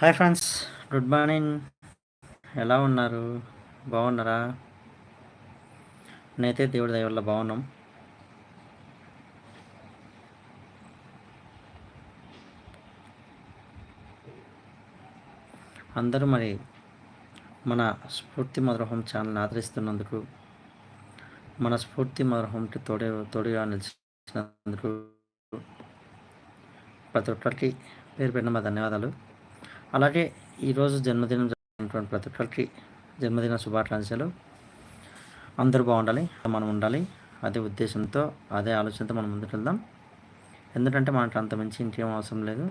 Hi friends good morning. ఎలా ఉన్నారు? బాగున్నారా? నేనైతే దేవుడి దయ వల్ల బాగున్నాం. అందరూ మరి మన స్ఫూర్తి మధురహం ఛానల్ని ఆదరిస్తున్నందుకు మన స్ఫూర్తి మధురహంకి తోడే తోడుగా నిలిచినందుకు ప్రతి ఒక్కరికి పేరు పెట్టిన మా ధన్యవాదాలు. అలాగే ఈరోజు జన్మదినం జరుగుతున్నటువంటి ప్రతి ఒక్కరికి జన్మదిన శుభాకాంక్షలు. అందరూ బాగుండాలి మనం ఉండాలి. అదే ఉద్దేశంతో అదే ఆలోచనతో మనం ముందుకెళ్దాం ఎందుకంటే మనకు అంత మంచి ఇంకేం అవసరం లేదు.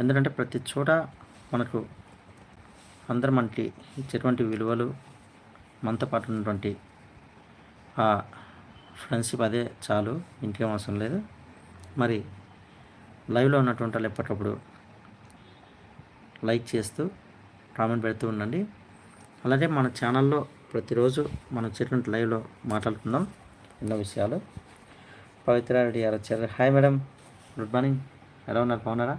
ఎందుకంటే ప్రతి చోట మనకు అందరు మనకి ఇచ్చేటువంటి విలువలు మనతో పాటు ఉన్నటువంటి ఆ ఫ్రెండ్షిప్ అదే చాలు. ఇంకేం అవసరం లేదు. మరి లైవ్లో ఉన్నటువంటి వాళ్ళు ఎప్పటికప్పుడు లైక్ చేస్తూ కామెంట్ పెడుతూ ఉండండి. అలాగే మన ఛానల్లో ప్రతిరోజు మనం వచ్చేటువంటి లైవ్లో మాట్లాడుకుందాం ఎన్నో విషయాలు. పవిత్ర రెడ్డి గారు వచ్చారు. Hi madam good morning. ఎలా ఉన్నారు? బాగున్నారా?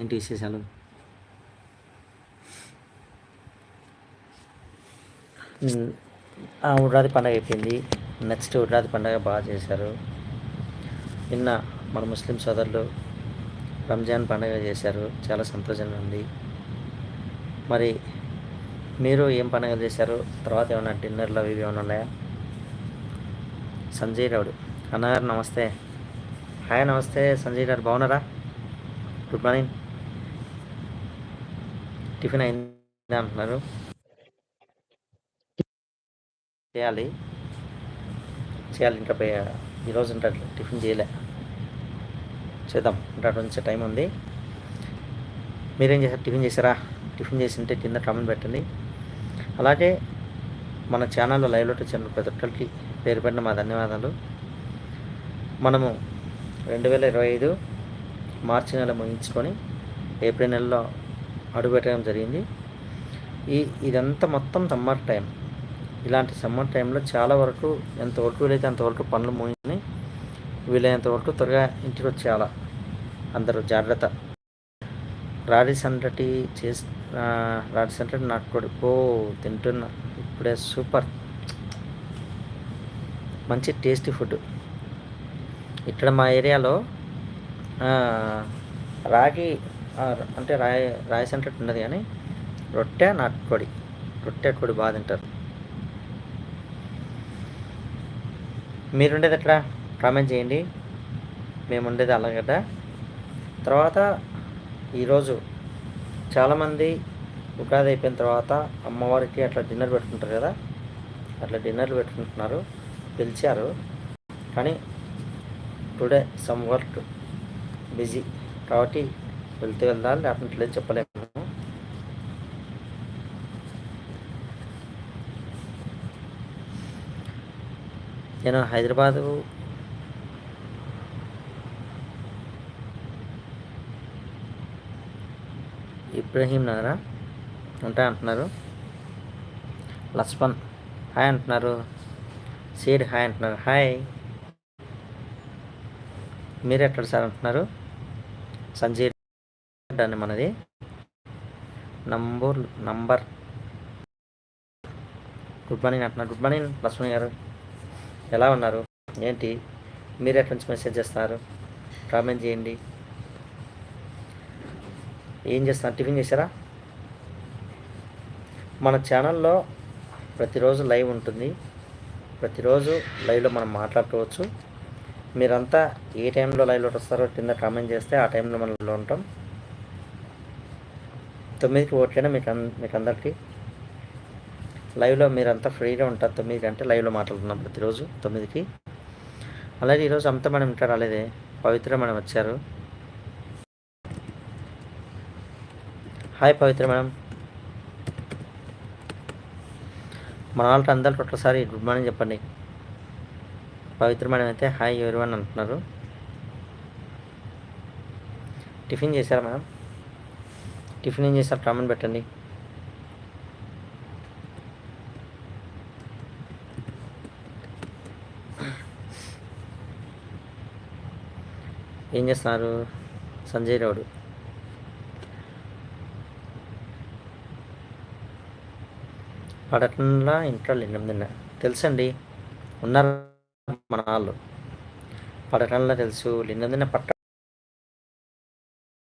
ఏంటి విశేషాలు? ఉగాది పండుగ అయిపోయింది. నెక్స్ట్ ఉగాది పండుగ బాగా చేశారు. నిన్న మన ముస్లిం సోదరులు రంజాన్ పండుగ చేశారు. చాలా సంతోషంగా ఉంది. మరి మీరు ఏం పండుగ చేశారు? తర్వాత ఏమైనా డిన్నర్లో అవి ఏమైనా ఉన్నాయా? సంజయ్ రావుడు. అన్నగారు నమస్తే. హాయ్ నమస్తే. సంజయ్ గారు బాగున్నారా? గుడ్ మార్నింగ్ టిఫిన్ అయిందా అంటున్నారు. చేయాలి. చేయాలి. ఇంకా ఈరోజు ఉంటారు టిఫిన్ చేయలే. చేద్దాం. ఇంకా నుంచి టైం ఉంది. మీరేం చేశారు? టిఫిన్ చేశారా? టిఫిన్ చేసి ఉంటే కింద కామెంట్ పెట్టండి. అలాగే మన ఛానల్లో లైవ్లో వచ్చిన ప్రతి ఒక్కరికి పేరు పెట్టిన మా ధన్యవాదాలు. మనము రెండు వేల ఇరవై ఐదు మార్చి నెల ముగించుకొని ఏప్రిల్ నెలలో అడుగుపెట్టడం జరిగింది. ఈ ఇదంతా మొత్తం సమ్మర్ టైం. ఇలాంటి సమ్మర్ టైంలో చాలా వరకు ఎంతవరకు వీలైతే అంతవరకు పనులు ముగించుకొని వీలైనంత వరకు త్వరగా ఇంటికి వచ్చేయాలా. అందరూ జాగ్రత్త. రాడి సంతటి చేసి రాడి సంతటి నాటుకోడి ఓ తింటున్నా. ఇప్పుడే సూపర్. మంచి టేస్టీ ఫుడ్. ఇక్కడ మా ఏరియాలో రాగి అంటే రాయి రాయి సంతటి ఉన్నది కానీ రొట్టె నాటుకోడి. రొట్టె కోడి బాగా తింటారు. మీరుండేది ఎక్కడ? కామెంట్ చేయండి. మేము ఉండేది అలాగడ్డ. తర్వాత ఈరోజు చాలామంది ఉగాది అయిపోయిన తర్వాత అమ్మవారికి అట్లా డిన్నర్ పెట్టుకుంటారు కదా అట్లా డిన్నర్లు పెట్టుకుంటున్నారు పిలిచారు. కానీ టుడే సమ్ వర్క్ బిజీ కాబట్టి వెళ్తూ వెళ్దాం లేకపోతే చెప్పలేము. నేను హైదరాబాదు ఇబ్రహీం నగరా? ఉంటాయి అంటున్నారు. లస్మన్ హాయ్ అంటున్నారు. సీడ్ హాయ్ అంటున్నారు. హాయ్. మీరు ఎక్కడ సార్ అంటున్నారు? సంజీవ్ అండి మనది. Number number. గుడ్ మార్నింగ్ అంటున్నారు. Good morning Laxman garu. ఎలా ఉన్నారు? ఏంటి? మీరు ఎక్కడి నుంచి మెసేజ్ చేస్తున్నారు? కామెంట్ చేయండి. ఏం చేస్తున్నారు టిఫిన్ చేశారా? మన ఛానల్లో ప్రతిరోజు లైవ్ ఉంటుంది. ప్రతిరోజు లైవ్లో మనం మాట్లాడుకోవచ్చు. మీరంతా ఏ టైంలో లైవ్లో వస్తారో కింద కామెంట్ చేస్తే ఆ టైంలో మనలో ఉంటాం. తొమ్మిదికి ఓట్లైనా మీకు మీకు అందరికీ. లైవ్లో మీరంతా ఫ్రీగా ఉంటారు. తొమ్మిది గంటే లైవ్లో మాట్లాడుతున్నాం ప్రతిరోజు తొమ్మిదికి. అలాగే ఈరోజు అంతా మనం ఇంకా రాలేదే. పవిత్ర మనం వచ్చారు. Hi Pavitra madam. మన వాళ్ళకి అందరికి ఒకసారి గుడ్ మార్నింగ్ చెప్పండి. పవిత్ర మేడం అయితే హాయ్ ఎవరివన్ అంటున్నారు. టిఫిన్ చేశారా మేడం? టిఫిన్ ఏం చేశారు? కామెంట్ పెట్టండి. ఏం చేస్తున్నారు? సంజయ్ రావుడు. పడటంలో ఇంట్లో ఎనిమిదిన్న తెలుసండి? ఉన్నారు మన వాళ్ళు. పడటంలో తెలుసు. ఎనిమిదిన్న పట్ట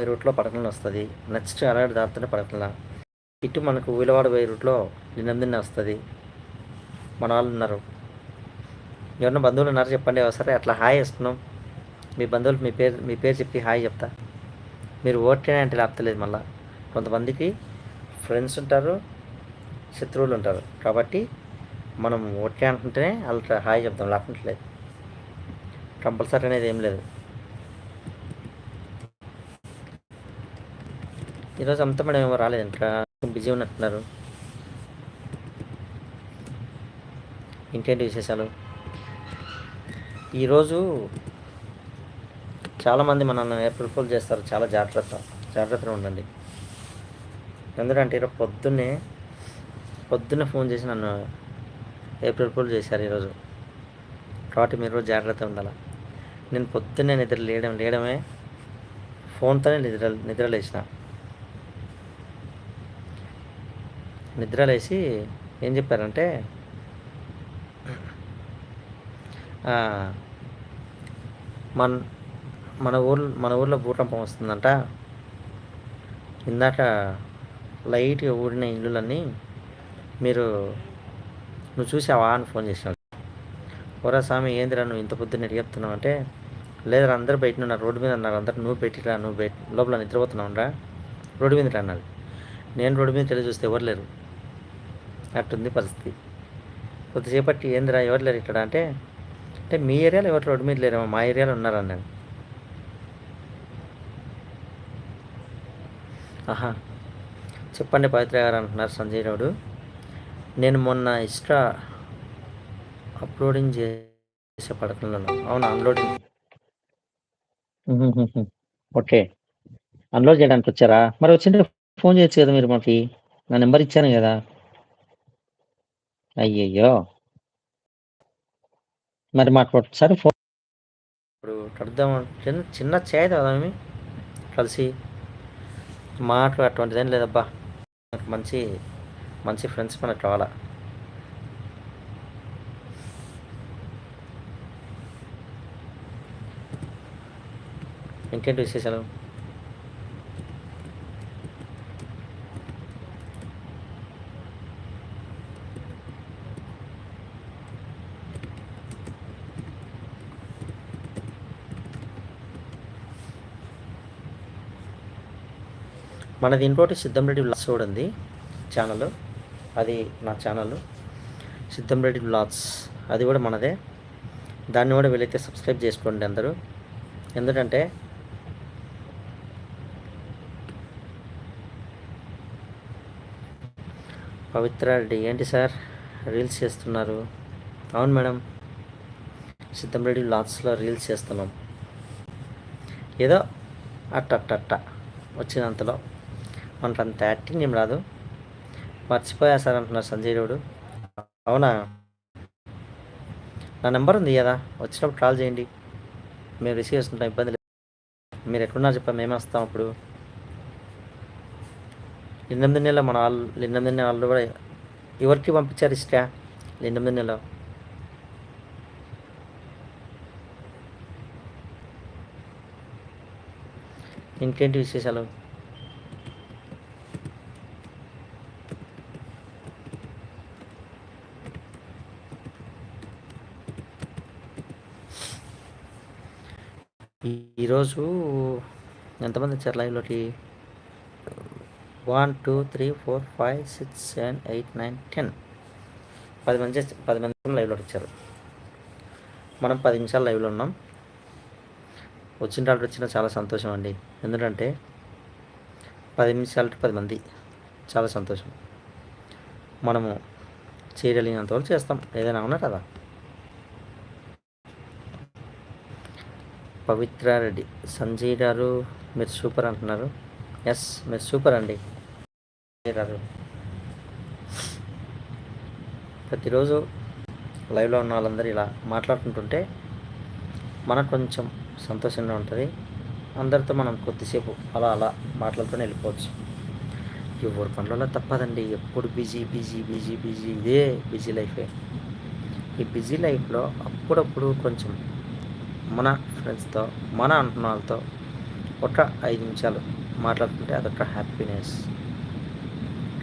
రూట్లో పడటంలో వస్తుంది. నెక్స్ట్ అలాంటి దాటుతుంటే పడటంలా. ఇటు మనకు ఊలవాడ పోయే రూట్లో ఎనిమిదిన్న వస్తుంది. మన వాళ్ళు ఉన్నారు. ఎవరన్నా బంధువులు ఉన్నారు చెప్పండి. సరే అట్లా హాయ్ వేస్తున్నాం మీ బంధువులు మీ పేరు మీ పేరు చెప్పి హాయ్ చెప్తా. మీరు ఓటే అంటే లేపతలేదు మళ్ళీ. కొంతమందికి ఫ్రెండ్స్ ఉంటారు. శత్రువులు ఉంటారు. కాబట్టి మనం ఓకే అంటుంటేనే వాళ్ళకి హాయ్ చెప్తాం లేకుంటలేదు. కంపల్సరీ అనేది ఏం లేదు. ఈరోజు అంతా మేడం ఏమో రాలేదు ఇంకా బిజీ ఉన్నట్టున్నారు. ఇంకేంటి విశేషాలు? ఈరోజు చాలామంది మనల్ని ఏప్రిల్ చేస్తారు చాలా జాగ్రత్త జాగ్రత్తగా ఉండండి. ఎందుకంటే ఈరోజు పొద్దున్నే పొద్దున్నే ఫోన్ చేసి నన్ను ఏప్రిల్ ఫుల్ చేశారు ఈరోజు. కాబట్టి మీరు జాగ్రత్త ఉండాలి. నేను పొద్దున్నే నిద్ర లేయడం లేయడమే ఫోన్తోనే నిద్ర నిద్ర లేచిన. నిద్ర లేచి ఏం చెప్పారంటే మన మన ఊర్లో మన ఊర్లో భూకంపం వస్తుందంట. ఇందాక లైట్గా ఊడిన ఇల్లులన్నీ మీరు నువ్వు చూసావా అని ఫోన్ చేసినాడు ఓరా స్వామి ఏందిరా నువ్వు ఇంత పొద్దున్న చెప్తున్నావు అంటే లేదురా అందరు బయట ఉన్నారు రోడ్డు మీద అన్నారు అందరు నువ్వు పెట్టిరా నువ్వు బయట లోపల నిద్రపోతున్నావు రా రోడ్డు మీద అన్నాడు. నేను రోడ్డు మీద తెలియ చూస్తే ఎవరు లేరు. అట్టుంది పరిస్థితి. కొద్దిసేపటి ఏందిరా ఎవరు లేరు ఇక్కడ అంటే అంటే మీ ఏరియాలో ఎవరు రోడ్డు మీద లేరేమో మా ఏరియాలో ఉన్నారన్నాడు ఆహా. చెప్పండి పవిత్ర గారు అంటున్నారు సంజయ్ రావుడు. నేను మొన్న ఇష్ట అప్లోడింగ్ చేసే పడకంలో అవును? Unloading okay. అన్లోడ్ చేయడానికి వచ్చారా? మరి వచ్చింటే ఫోన్ చేయొచ్చు కదా మీరు మాకు? నా నెంబర్ ఇచ్చాను కదా. అయ్యయ్యో. మరి మాకు ఒకసారి ఫోన్ ఇప్పుడు కడుద్దాం చిన్న చిన్న చేయ కదా కలిసి. మాట అటువంటిదేం లేదబ్బా. నాకు మంచి మంచి ఫ్రెండ్స్ మనకు కావాలా? ఇంకేంటి విశేషాలు? మనది ఇంకోటి సిద్ధం రెడ్డి కూడా ఉంది ఛానల్ అది నా ఛానల్ సిద్ధంరెడ్డి బ్లాగ్స్ అది కూడా మనదే. దాన్ని కూడా వీలైతే సబ్స్క్రైబ్ చేసుకోండి అందరూ. ఎందుకంటే పవిత్ర రెడ్డి ఏంటి సార్? రీల్స్ చేస్తున్నారు. అవును మేడం. సిద్ధంరెడ్డి బ్లాగ్స్లో రీల్స్ చేస్తున్నాం. ఏదో అట్ట అట్ట అట్ట వచ్చినంతలో. మనకు అంత యాక్టింగ్ ఏం రాదు. మర్చిపోయా సార్ అంటున్నారు సంజయ్ రావుడు అవునా? నా నెంబర్ ఉంది కదా వచ్చినప్పుడు కాల్ చేయండి. మేము రిసీవ్ చేస్తుంటాం ఇబ్బంది లేదు. మీరు ఎక్కడున్నారు చెప్పా మేమే వస్తాం అప్పుడు. ఎనిమిది నెల మన వాళ్ళు ఎనిమిది నెల వాళ్ళు కూడా ఎవరికి పంపించారు ఇస్టా ఎనిమిది నెల. ఇంకేంటి విశేషాలు? ఈరోజు ఎంతమంది వచ్చారు లైవ్లోకి? One two three four five six seven eight nine ten. పది మంది పది మంది లైవ్లోకి వచ్చారు. మనం పది నిమిషాలు లైవ్లో ఉన్నాం. వచ్చిన వాళ్ళు వచ్చిన చాలా సంతోషం అండి. ఎందుకంటే పది నిమిషాలకి పది మంది. చాలా సంతోషం. మనము చేయగలిగినంతవరకు చేస్తాం. ఏదైనా ఉన్నా కదా పవిత్ర రెడ్డి సంజయ్ గారు మీరు సూపర్ అంటున్నారు. ఎస్ మీరు సూపర్ అండి. గారు. ప్రతిరోజు లైవ్లో ఉన్న వాళ్ళందరూ ఇలా మాట్లాడుకుంటుంటే మనకు కొంచెం సంతోషంగా ఉంటుంది. అందరితో మనం కొద్దిసేపు అలా అలా మాట్లాడుతూనే వెళ్ళిపోవచ్చు. ఎవరి పనులలో తప్పదండి. ఎప్పుడు బిజీ బిజీ బిజీ బిజీ. ఇదే బిజీ లైఫే. ఈ బిజీ లైఫ్లో అప్పుడప్పుడు కొంచెం మన ఫ్రెండ్స్తో మన అంటున్నాలతో ఒక ఐదు నిమిషాలు మాట్లాడుతుంటే అదొక హ్యాపీనెస్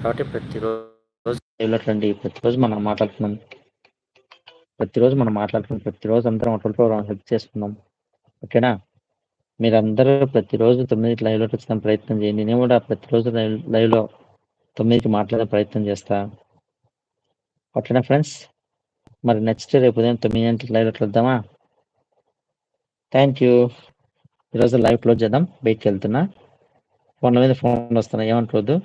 కాబట్టి ప్రతిరోజు వెళ్ళట్లండి ప్రతిరోజు మనం మాట్లాడుతున్నాం ప్రతిరోజు మనం మాట్లాడుకున్నాం. ప్రతిరోజు అందరం ఒకరితో హెల్ప్ చేసుకున్నాం. ఓకేనా? మీరందరూ ప్రతిరోజు తొమ్మిదికి లైవ్లోకి వచ్చిన ప్రయత్నం చేయండి. నేను కూడా ప్రతిరోజు లైవ్ లైవ్లో తొమ్మిదికి మాట్లాడే ప్రయత్నం చేస్తా. ఓకేనా ఫ్రెండ్స్ మరి నెక్స్ట్ రేపు ఉదయం తొమ్మిది గంటలకు లైవ్లోకి వద్దామా? Thank you. ఈరోజు లైవ్ క్లోజ్ చేద్దాం. బయటకు వెళ్తున్నా. ఫోన్ల మీద ఫోన్ వస్తున్నా. ఏమనుకోవద్దు